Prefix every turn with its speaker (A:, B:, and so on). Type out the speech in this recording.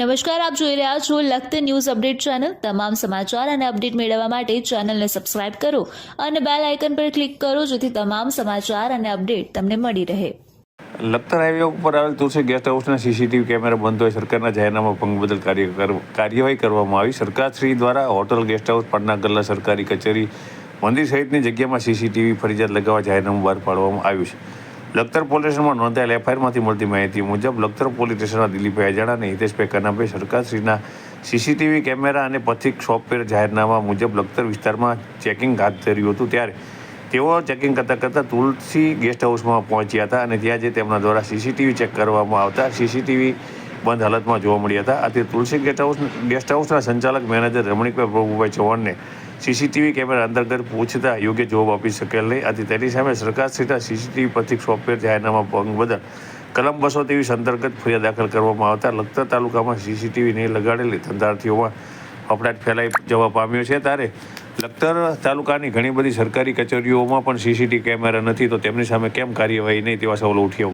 A: નમસ્કાર, આપ જોઈ રહ્યા છો લખત ન્યૂઝ અપડેટ ચેનલ. તમામ સમાચાર અને અપડેટ મેળવવા માટે ચેનલને સબસ્ક્રાઇબ કરો અને બેલ આઇકન પર ક્લિક કરો જેથી તમામ સમાચાર અને અપડેટ તમને મળી રહે.
B: લખતર હાઈવે ઉપર આવેલ તુલસી ગેસ્ટ હાઉસના સીસીટીવી કેમેરા બંધ હોય, સરકારના જાહેરનામા ભંગ બદલ કાર્ય કર- કાર્યવાહી કરવામાં આવી. સરકારશ્રી દ્વારા હોટલ ગેસ્ટ હાઉસ પાટના ગલ્લા સરકારી કચેરી મંદિર સહિતની જગ્યામાં સીસીટીવી ફરજિયાત લગાવવા જાહેરનામું બહાર પાડવામાં આવ્યું છે. લખતર પોલીસ સ્ટેશનમાં નોંધાયેલ એફઆઈઆરમાંથી મળતી માહિતી મુજબ, લખતર પોલીસ સ્ટેશનના દિલીપભાઈ અજાણા અને હિતેશભાઈ કનાભાઈ સરકારશ્રીના સીસીટીવી કેમેરા અને પથિક સોફ્ટવેર જાહેરનામા મુજબ લખતર વિસ્તારમાં ચેકિંગ હાથ ધર્યું હતું. ત્યારે તેઓ ચેકિંગ કરતાં કરતાં તુલસી ગેસ્ટ હાઉસમાં પહોંચ્યા હતા અને ત્યાં જે તેમના દ્વારા સીસીટીવી ચેક કરવામાં આવતા. સીસીટીવી બંધ હાલતમાં જોવા મળ્યા હતા. આથી તુલસી ગેસ્ટ હાઉસ, ગેસ્ટ હાઉસના સંચાલક મેનેજર રમણીકભાઈ પ્રભુભાઈ ચૌહાણને સીસીટીવી કેમેરા અંતર્ગત પૂછતા યોગ્ય જવાબ આપી શકેલ નહીં. આથી તેની સામે સરકાર સીધા સીસીટીવી પથિક સોફ્ટવેર જાહેરનામા ભંગ બદલ કલમ બસો ત્રેવીસ અંતર્ગત ફરિયાદ દાખલ કરવામાં આવતા લખતર તાલુકામાં સીસીટીવી નહીં લગાડેલી ધંધાર્થીઓમાં ફફડાટ ફેલાઈ જવા પામ્યો છે. ત્યારે લખતર તાલુકાની ઘણી બધી સરકારી કચેરીઓમાં પણ સીસીટીવી કેમેરા નથી, તો તેમની સામે કેમ કાર્યવાહી નહીં તેવા સવાલો ઉઠ્યા